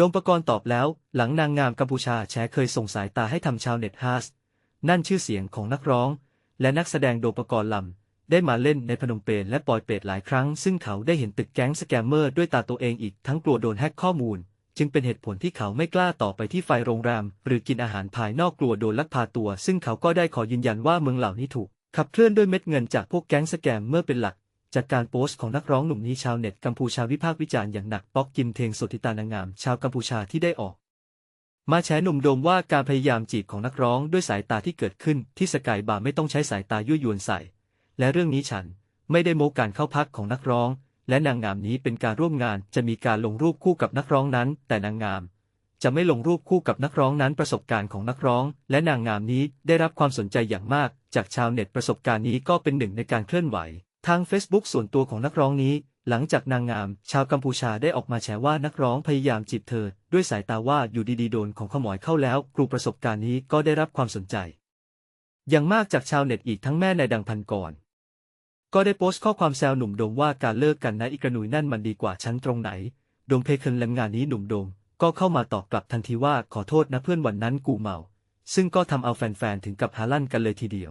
โดมประกรณ์ตอบแล้ว หลังนางงามกัมพูชาแฉเคยส่งสายตาให้ทำชาวเน็ตฮาสนั่นชื่อเสียงของนักร้อง และนักแสดงโดมประกรณ์ลำ ได้มาเล่นในพนมเปญและปอยเปตหลายครั้ง ซึ่งเขาได้เห็นตึกแก๊งสแกมเมอร์ด้วยตาตัวเองอีกทั้งกลัวโดนแฮ็กข้อมูล จึงเป็นเหตุผลที่เขาไม่กล้าต่อไปที่ไฟโรงแรม หรือกินอาหารภายนอกกลัวโดนลักพาตัว ซึ่งเขาก็ได้ขอยืนยันว่าเมืองเหล่านี้ถูกขับเคลื่อนด้วยเม็ดเงินจากพวกแก๊งสแกมเมอร์เป็นหลัก จากการโพสต์ของนักร้องหนุ่มนี้ชาวเน็ตกัมพูชาวิพากษ์วิจารณ์อย่างหนักป๊อกกิมเทงสดทิตานางงาม ชาวกัมพูชาที่ได้ออก มาแฉหนุ่มโดมว่าการพยายามจีบของนักร้องด้วยสายตาที่เกิดขึ้นที่สกายบาร์ไม่ต้องใช้สายตายั่วยวนใส่ และเรื่องนี้ฉันไม่ได้โมการเข้าพักของนักร้อง และนางงามนี้เป็นการร่วมงานจะมีการลงรูปคู่กับนักร้องนั้น แต่นางงาม จะไม่ลงรูปคู่กับนักร้องนั้นประสบการณ์ของนักร้อง และนางงามนี้ได้รับความสนใจอย่างมาก จากชาวเน็ตประสบการณ์นี้ก็เป็นหนึ่งในการเคลื่อนไหว ทาง Facebook ส่วนตัวของนักร้องนี้ หลังจากนางงาม ชาวกัมพูชาได้ออกมาแฉว่านักร้องพยายามจีบเธอ ด้วยสายตาว่าอยู่ดีๆโดนของขโมยเข้าแล้วครูประสบการณ์นี้ก็ได้รับความสนใจ อย่างมากจากชาวเน็ตอีกทั้งแม่ในายดังพันก่อนก็ได้โพสต์ข้อความแซวหนุ่มโดมว่าการเลิกกันนะอีกระหนุยนั่นมันดีกว่าฉันตรงไหน โดมเพคเคิลแลมงานนี้หนุ่มโดม ก็เข้ามาตอบกลับทันทีว่าขอโทษนะเพื่อนวันนั้นกูเมา ซึ่งก็ทำเอาแฟนๆถึงกับฮาลั่นกันเลยทีเดียว